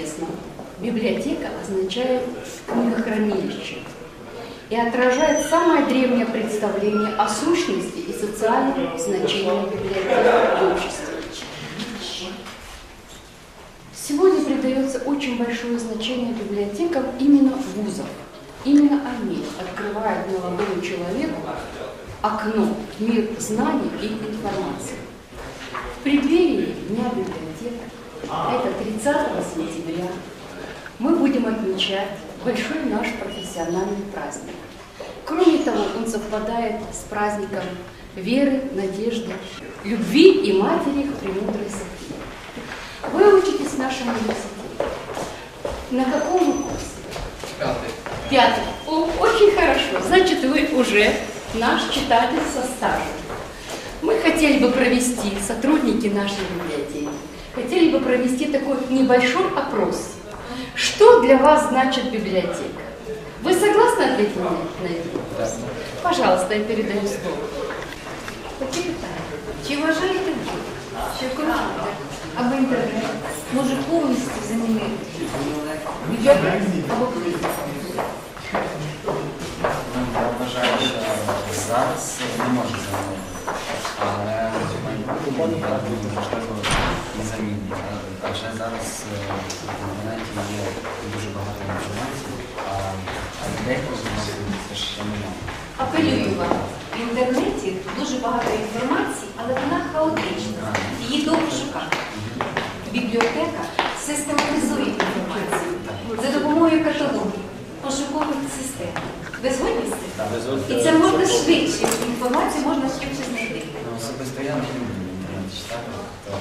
известно, библиотека означает книгохранилище и отражает самое древнее представление о сущности и социальном значении библиотеки в обществе. Сегодня придается очень большое значение библиотекам именно вузов. Именно они открывают молодому человеку окно в мир знаний и информации. В преддверии Дня библиотек, это 30 сентября, мы будем отмечать большой наш профессиональный праздник. Кроме того, он совпадает с праздником веры, надежды, любви и матери Премудрой Софии. Вы учитесь в нашем университете. На каком вы курсе? Пятый. Пятый. О, очень хорошо. Значит, вы уже наш читатель со стажем. Мы хотели бы провести, сотрудники нашей библиотеки, хотели бы провести такой небольшой опрос. Что для вас значит библиотека? Вы согласны ответить на на это? вопрос? Пожалуйста, я передаю слово. Такі питання. Чи вважаєте ви, що комп'ютер або інтернет може повністю замінити бібліотеку або книгу? Ну, я вважаю, що зараз не може замінити. Але в майбутньому, я думаю, можливо, І. Адже зараз е, в інтернеті є дуже багато інформації, а, людей познайомити це ще немає. Апелюю вам. В інтернеті дуже багато інформації, але вона хаотична. Її довго шукати. Бібліотека систематизує інформацію за допомогою каталогів, пошукових систем. Ви згодні з цим? І це можна швидше, інформацію можна швидше знайти. Ну, особисто я не люблю читати, то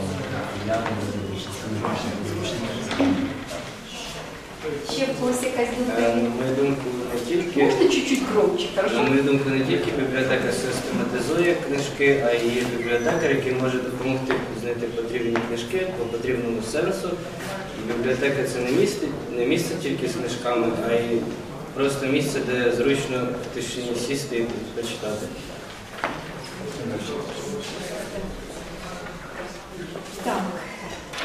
я буду більше скажу. Ще в когось якась думка. На мою думку, не тільки Можна чуть-чуть громче, на хорошо? мою думку, не тільки бібліотека систематизує книжки, а й є бібліотекар, який може допомогти знайти потрібні книжки по потрібному сенсу. І бібліотека це не місце, не місце тільки з книжками, а й просто місце, де зручно в тишині сісти і почитати. Так.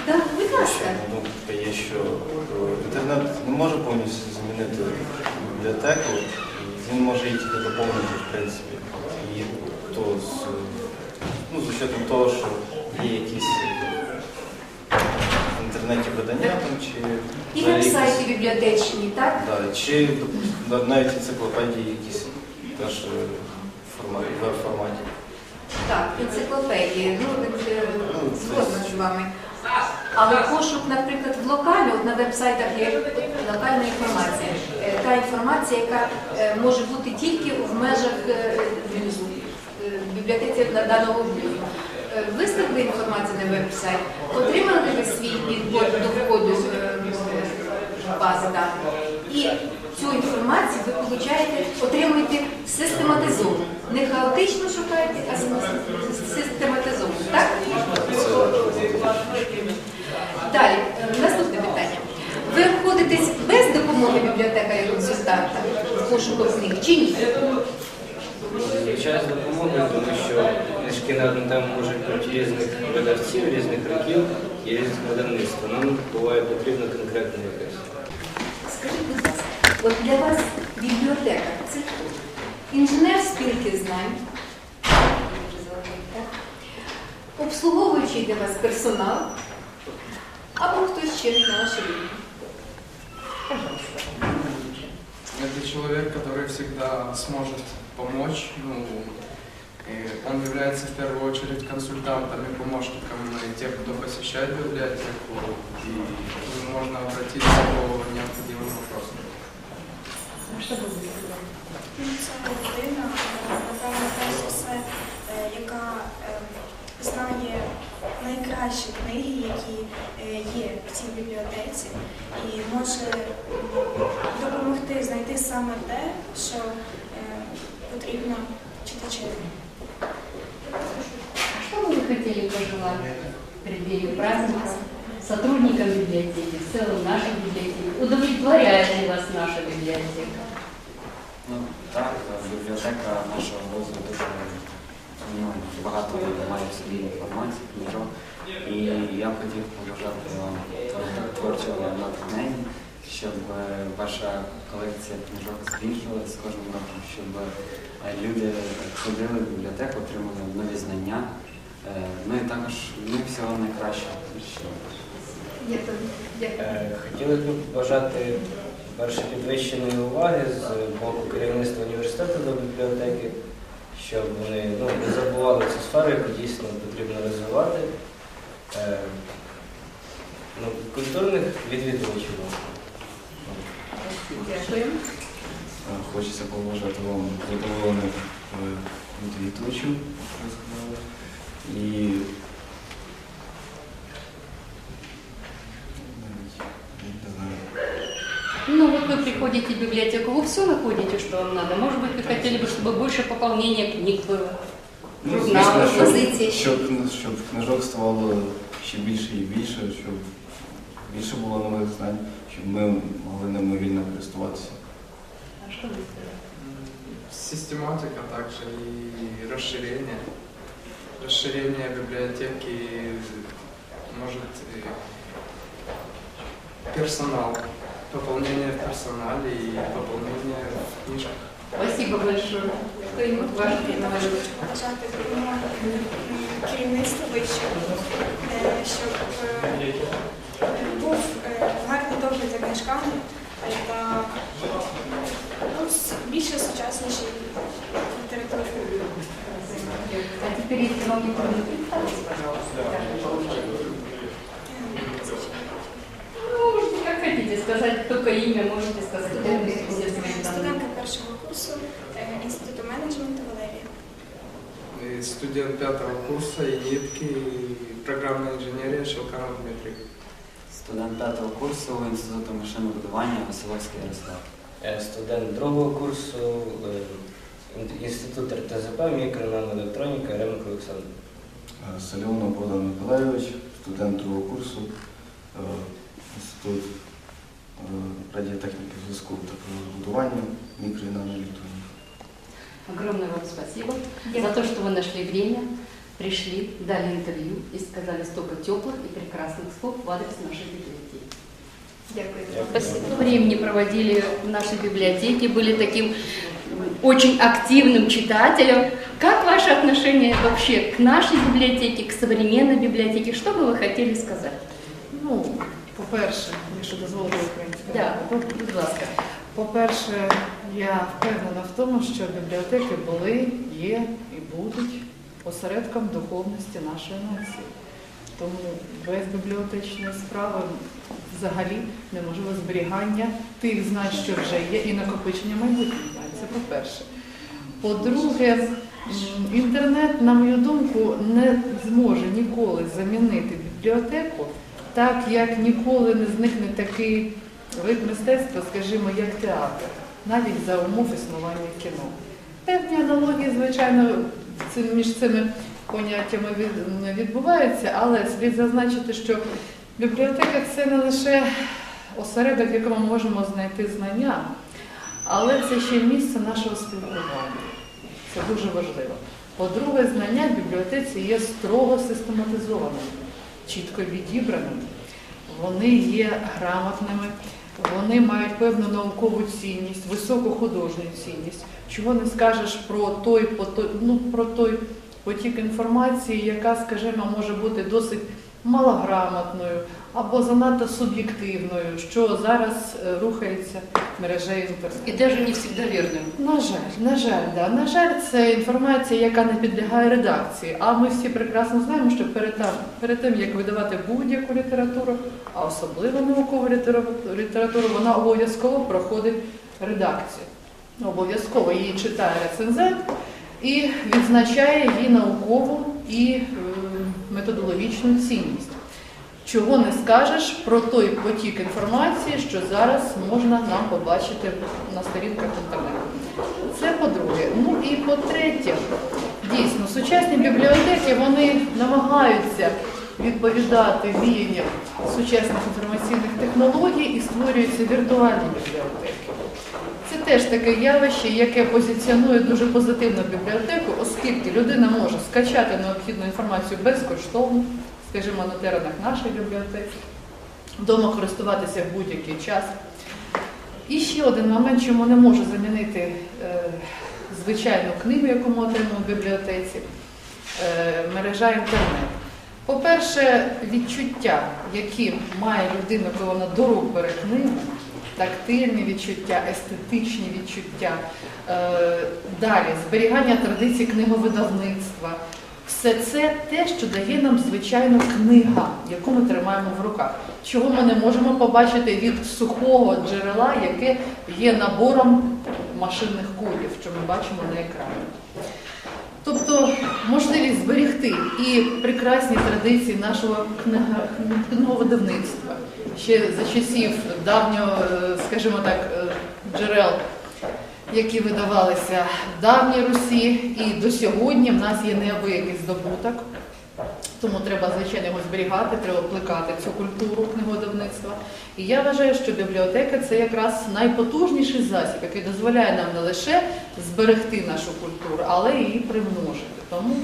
Да, будь ласка. Ну, є, що е, інтернет не може повністю замінити бібліотеку, він може її тільки доповнити, в принципі. І то з, ну, з учетом того, що є якісь е, в інтернеті видання там, чи І веб-сайти бібліотечні, так? Да, чи допустим, навіть енциклопедії якісь теж е, в форматі, веб-форматі. Так, енциклопедії. Ну, е, Ну, згодна з вами. Але пошук, наприклад, в локалі, на веб-сайтах є локальна інформація. Е, Та інформація, яка е, може бути тільки в межах е, блюзу, бібліотеці на даного блюзу. Виставили інформацію на веб-сайт, отримали ви свій підбор до входу бази даних. І цю інформацію ви получаєте, отримуєте систематизовано. Не хаотично шукаєте, а систематизовано. Так? Далі, е, наступне питання. Ви обходитесь без допомоги бібліотека і консультанта в пошуку книг чи ні? Звичайно, з допомогою, тому що книжки на одну тему можуть бути різних видавців, різних років і різних видавництв. Нам буває потрібно конкретно якесь. Скажіть, будь ласка, от для вас бібліотека це хто? інженер спілки знань, обслуговуючий для вас персонал, або хтось ще на вашу думку? Это человек, который всегда сможет помочь. Ну, он является в первую очередь консультантом и помощником тех, кто посещает библиотеку. И можно обратиться по необходимым і може допомогти знайти саме те, що е, потрібно читачеві. Что бы вы хотели пожелать в преддверии праздника сотрудникам библиотеки, в целом нашей библиотеки? Удовлетворяет ли вас наша библиотека? Ну так, бібліотека нашого вузу дуже ну, багато має в собі інформації, книжок. І я б хотів побажати вам творчому натхненні, щоб е, ваша колекція книжок збільшувалася з кожним роком, щоб е, люди ходили в бібліотеку, отримали нові знання. Е, Ну і також ну, всього найкращого. Е, Хотіли б побажати перше підвищеної уваги з боку керівництва університету до бібліотеки, щоб вони ну, не забували цю сферу, яку дійсно потрібно розвивати. Е, Ну, культурних відвідувачів. Дякую. Хочеться побажати вам задоволених е, відвідувачів, як ви сказали. І навіть, не знаю. Ну вот вы приходите в библиотеку, вы все находите, что вам надо. Может быть, вы хотели бы, чтобы больше пополнения книг было. Ну, Журнали, звісно, щоб, позиції. щоб, щоб книжок ставало ще більше і більше, щоб більше було нових знань, щоб ми могли ними вільно користуватися. А что вы сказали? Систематика также и расширение. Расширение библиотеки может и персонал. Пополнение в персонале и пополнение в книжках. Спасибо большое. Кто-нибудь ваш керівництву вищого, е, щоб е, був е, гарний догляд за книжками та ну, більше сучасніший літератури. А теперь, если вам не пожалуйста, каждый получит. Ну, можете как хотите сказать, только имя, можете данные. Студентка першого курсу е, інституту менеджменту Валерія. Студент пятого курса и нитки, и программная инженерия Дмитрий. студент п'ятого курсу Інституту машинобудування Василовський Ярослав. Е, Студент другого курсу е, інститут РТЗП, мікронаноелектроніка Ремик Олександр. Е, Саліонов Богдан Миколайович, студент другого курсу, е, інститут е, радіотехніки зв'язку та будування мікро і наноелектроніки. Огромное вам спасибо за то, что вы нашли время, пришли, дали интервью и сказали столько теплых и прекрасных слов в адрес нашей библиотеки. Дякую. Спасибо. Времени проводили в нашей библиотеке, были таким м, очень активным читателем. Как ваше отношение вообще к нашей библиотеке, к современной библиотеке? Что бы вы хотели сказать? Ну, по-перше, якщо дозволите українською. Да, будь ласка. По-перше, я впевнена в тому, що бібліотеки були, є і будуть осередком духовності нашої нації. Тому без бібліотечної справи взагалі неможливо зберігання тих знань, що вже є, і накопичення майбутніх знань. Це по-перше. По-друге, інтернет, на мою думку, не зможе ніколи замінити бібліотеку, так як ніколи не зникне такий вид мистецтва, скажімо, як театр, навіть за умов існування кіно. Певні аналогії, звичайно, між цими поняттями відбуваються, але слід зазначити, що бібліотека це не лише осередок, в якому можемо знайти знання, але це ще й місце нашого спілкування. Це дуже важливо. По-друге, знання в бібліотеці є строго систематизованими, чітко відібраними. Вони є грамотними, вони мають певну наукову цінність, високу художню цінність. Чого не скажеш про той, ну, про той потік інформації, яка, скажімо, може бути досить малограмотною або занадто суб'єктивною, що зараз е, рухається мережею інтернету. И даже не всегда верным. На жаль, на жаль, да. На жаль, це інформація, яка не підлягає редакції. А ми всі прекрасно знаємо, що перед, там, перед тим, як видавати будь-яку літературу, а особливо наукову літературу, вона обов'язково проходить редакцію. Обов'язково її читає рецензент і відзначає її наукову і е, методологічну цінність. Чого не скажеш про той потік інформації, що зараз можна нам побачити на сторінках інтернету. Це по-друге. Ну і по-третє, дійсно, сучасні бібліотеки вони намагаються відповідати віянням сучасних інформаційних технологій і створюються віртуальні бібліотеки. Це теж таке явище, яке позиціонує дуже позитивно бібліотеку, оскільки людина може скачати необхідну інформацію безкоштовно, скажімо, на теренах нашої бібліотеки, вдома користуватися в будь-який час. І ще один момент, чому не можу замінити е, звичайну книгу, яку ми отримуємо в бібліотеці, е, мережа інтернет. По-перше, відчуття, які має людина, коли вона до рук бере книгу, тактильні відчуття, естетичні відчуття, е, далі зберігання традицій книговидавництва. Все це те, що дає нам звичайно книга, яку ми тримаємо в руках, чого ми не можемо побачити від сухого джерела, яке є набором машинних кодів, що ми бачимо на екрані. Тобто можливість зберегти і прекрасні традиції нашого книговидавництва ще за часів давнього, е, скажімо так, е, джерел, які видавалися в давній Русі, і до сьогодні в нас є неабиякий здобуток. Тому треба, звичайно, його зберігати, треба плекати цю культуру книговидавництва. І я вважаю, що бібліотека це якраз найпотужніший засіб, який дозволяє нам не лише зберегти нашу культуру, але і її примножити. Тому,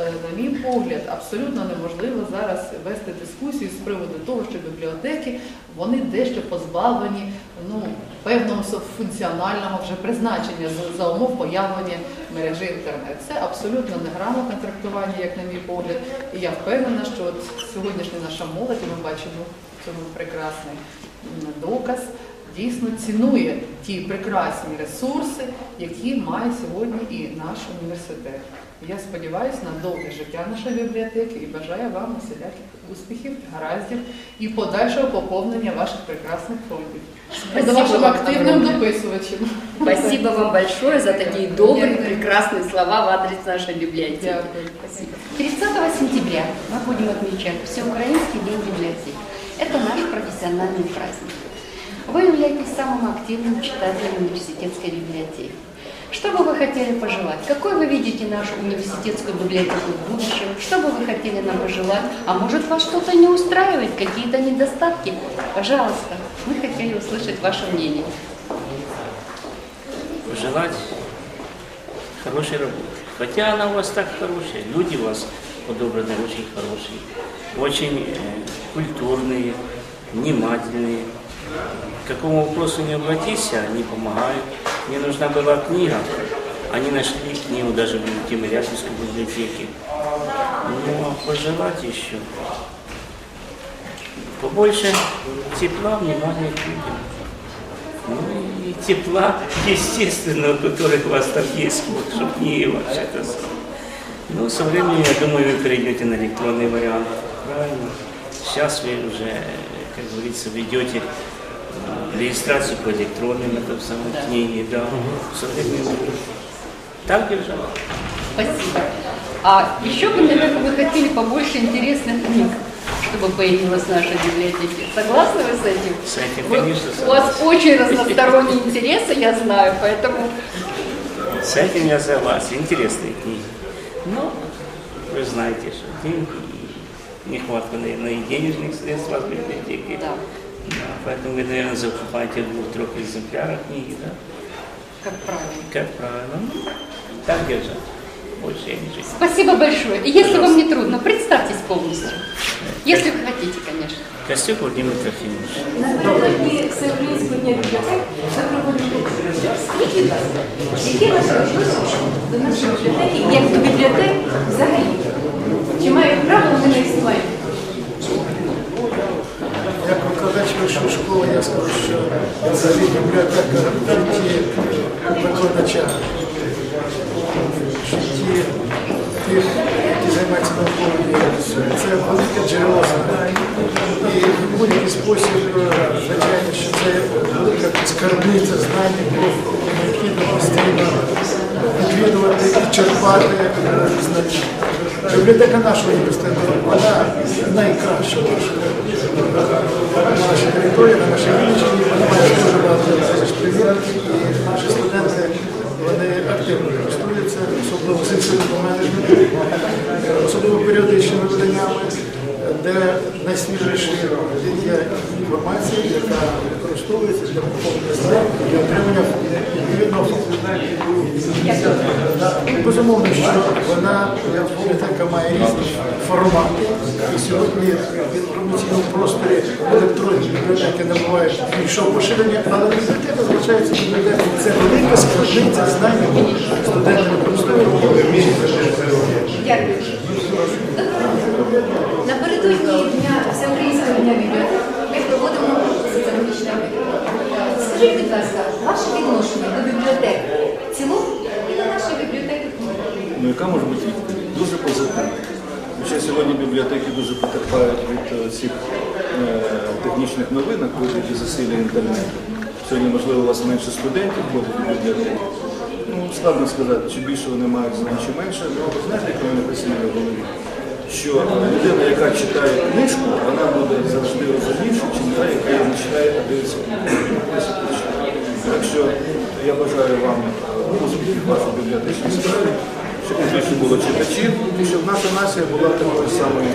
е, на мій погляд, абсолютно неможливо зараз вести дискусію з приводу того, що бібліотеки вони дещо позбавлені ну, певного функціонального вже призначення за, умов появлення мережі інтернет. Це абсолютно неграмотне трактування, як на мій погляд. І я впевнена, що от сьогоднішня наша молодь, і ми бачимо в цьому прекрасний доказ, дійсно цінує ті прекрасні ресурси, які має сьогодні і наш університет. Я сподіваюся на довге життя нашої бібліотеки і бажаю вам усіляких успіхів, гараздів і подальшого поповнення ваших прекрасних фондів. Буду Спасибо вашим вам активним огромное. дописувачем. Спасибо вам большое за такие добрые, Дякую. прекрасные слова в адрес нашей библиотеки. Дякую. Спасибо. 30 сентября мы будем отмечать Всеукраинский день библиотек. Это наш профессиональный праздник. Вы являетесь самым активным читателем университетской библиотеки. Что бы вы хотели пожелать? Какой вы видите нашу университетскую библиотеку в будущем? Что бы вы хотели нам пожелать? А может вас что-то не устраивает, какие-то недостатки? Пожалуйста, мы хотели услышать ваше мнение. желать хорошей работы. Хотя она у вас так хорошая, люди у вас подобраны очень хорошие, очень э, культурные, внимательные. К какому вопросу не обратись, они помогают. Мне нужна была книга, они нашли книгу даже в Тимирязевской библиотеке. Ну, а пожелать еще побольше тепла, внимания к людям. Ну и тепла, естественно, у которых у вас там есть, вот, чтобы не вообще это самое. Ну, со временем, я думаю, вы перейдете на электронный вариант. Правильно. Сейчас вы уже, как говорится, ведете регистрацию по электронным этом самой книге, да. Временем. Так держать. Спасибо. А еще бы, наверное, вы хотели побольше интересных книг, чтобы появилась в нашей библиотеке. Согласны вы с этим? С этим, Вы- конечно, у вас очень разносторонние интересы, я знаю, поэтому С этим я согласен. Интересные книги. Но вы знаете, что нехватка, наверное, и денежных средств у вас в библиотеке. да, Да, поэтому вы, наверное, закупаете в двух-трех экземплярах книги, да? как правильно. Как правильно. Ну, так держать. Больше я не жизнь. Спасибо большое. И если вам не трудно, представьтесь полностью. Если вы хотите, конечно. Костюк Владимир Трофимович. Напередодні Всеукраїнського дня бібліотек ми проводимо скільки вас, яке ваше відношення до нашої бібліотеки, як до бібліотек взагалі? Чи мають право вони на існування? Вищої школи, я скажу, що взагалі бібліотека викладача, в житті тих, які займаються науковою діяльністю. Це велике джерело знань. І в будь-який спосіб, звичайно, що це велика скарбниця знань, яку необхідно постійно відвідувати і черпати знання. Бібліотека нашого університету, вона найкраща на нашій території, на нашій Вінниччині, вона має дуже багато примірників, і наші студенти вони активно користуються, особливо з інститутом менеджменту, особливо періодичними виданнями. де найсвіжіша є інформація, яка використовується для поповнення знань і отримання відповідного Ну, Безумовно, що вона бібліотека має різні формати. І сьогодні в інформаційному просторі електронні бібліотеки набувають більшого поширення, але бібліотека залишається бібліотекою. Це велика скарбниця знань, студенти використовують. Дякую. Напередодні дня всеукраїнського дня бібліотек ми проводимо соціологічне. Скажіть, будь ласка, ваше відношення до бібліотек в цілому і до нашої бібліотеки? Ну, яка може бути відповідь? Дуже позитивна. Ще сьогодні бібліотеки дуже потерпають від е, цих е, технічних новинок, вигляді засилля інтернету. Сьогодні, можливо, у вас менше студентів ходить в бібліотеки. Ну, складно сказати, чи більше вони мають знань, чи менше. Ну, знаєте, як мене присілює в голові? Що людина, яка читає книжку, вона буде завжди розумніша, ніж та, яка не читає, а дивиться. Так що я бажаю вам успіхів вашій бібліотечній справі, щоб більше було читачів, і щоб наша нація була такою самою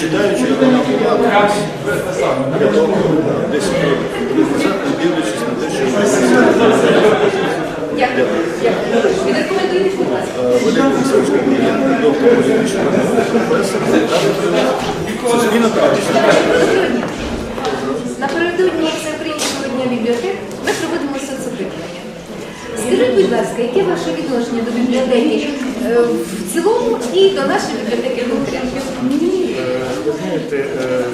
читаючою, як вона була десь для того 10 не дивлячись на те, що Дякую. Дякую. Відрекомендуйте, будь ласка. Валерій Олександрович Кабієнко, доктор політичних наук, професор, Суспільна правда. Напередодні Всеукраїнського дня бібліотек ми проводимо соцопитування. Скажіть, будь ласка, яке ваше відношення до бібліотеки е, в цілому і до нашої бібліотеки конкретно? Ви знаєте, е,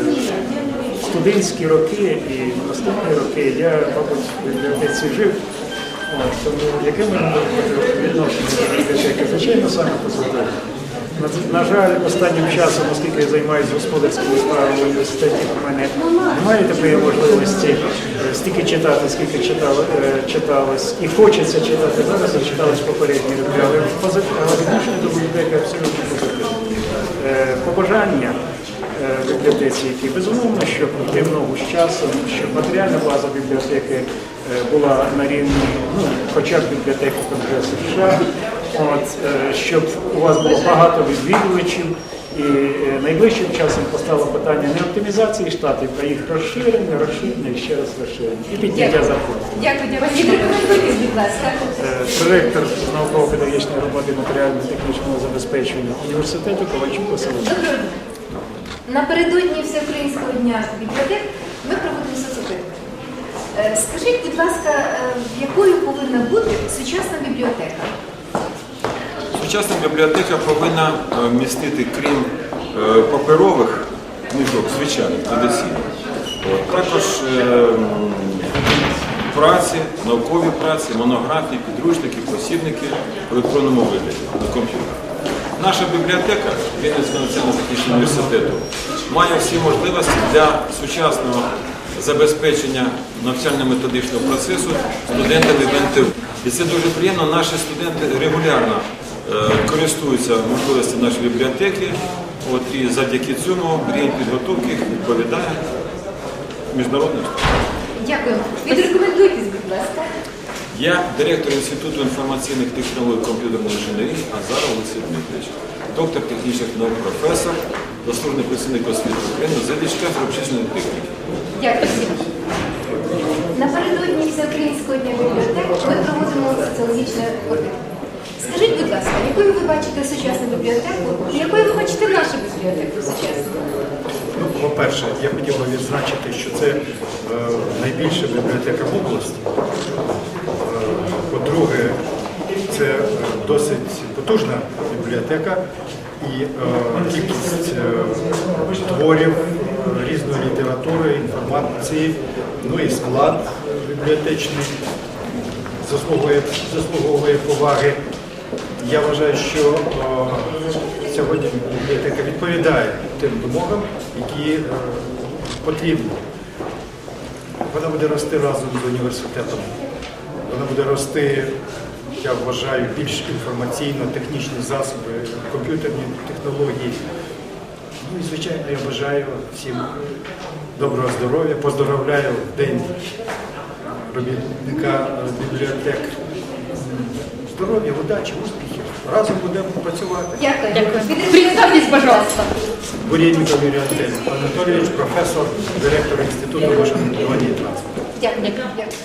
студентські роки і наступні роки я, мабуть, в бібліотеці жив. Тому яке бути відношення бібліотеки? Звичайно, саме позитивне. На, жаль, останнім часом, оскільки я займаюся господарськими справами в університеті, у мене немає такої можливості е, стільки читати, скільки читало, е, читалось. І хочеться читати зараз, і читалось попередні роки. Але відношення до бібліотеки абсолютно позитивне. Побажання е, бібліотеці, які безумовно, йти в ногу з часом, щоб матеріальна база бібліотеки була на рівні, ну, хоча б бібліотеки Конгресу США, от, е, щоб у вас було багато відвідувачів. І е, найближчим часом постало питання не оптимізації штатів, а їх розширення, розширення і ще раз розширення. І підняття заходу. Дякую, дякую. Будь ласка. Е, з науково-педагогічної роботи матеріально-технічного забезпечення університету Ковальчук Василь. Напередодні Всеукраїнського дня бібліотек ми проводимо соцопитування. Е, Скажіть, будь ласка, е, якою повинна бути сучасна бібліотека? Сучасна бібліотека повинна е, містити, крім паперових книжок, звичайних традиційних, також праці, наукові праці, монографії, підручники, посібники в електронному вигляді на комп'ютері. Наша бібліотека Вінницького національно-технічного університету має всі можливості для сучасного забезпечення навчально-методичного процесу студентами ВНТУ. І це дуже приємно. Наші студенти регулярно е, користуються можливостями нашої бібліотеки. От, і завдяки цьому рівень підготовки відповідає міжнародним. Дякую. Відрекомендуйтесь, будь ласка. Я директор Інституту інформаційних технологій комп'ютерної інженерії Азаров Олексій Дмитрович, доктор технічних наук, професор, заслужений працівник освіти України, завідувач кафедри обчисленої техніки. Дякую всім. Напередодні Всеукраїнського дня бібліотек ми проводимо соціологічне опитування. Скажіть, будь ласка, якою ви бачите сучасну бібліотеку і якою ви бачите нашу бібліотеку сучасну? Ну, по-перше, я хотів би відзначити, що це е, найбільша бібліотека в області. Е, По-друге, це е, досить потужна бібліотека і е, кількість е, творів, е, різної літератури, інформації, ну і склад бібліотечний заслуговує, заслуговує поваги. Я вважаю, що сьогодні бібліотека відповідає тим вимогам, які потрібні. Вона буде рости разом з університетом. Вона буде рости, я вважаю, більш інформаційно-технічні засоби, комп'ютерні технології. Ну і, звичайно, я бажаю всім доброго здоров'я, поздоровляю день робітника бібліотек. Здоров'я, удачі, успіхів. разом будемо працювати. Дякую. дякую. Представьтесь, пожалуйста. Бурєніков Юрій Анатолійович, професор, директор Інституту машинобудування і транспорту. Дякую. Дякую.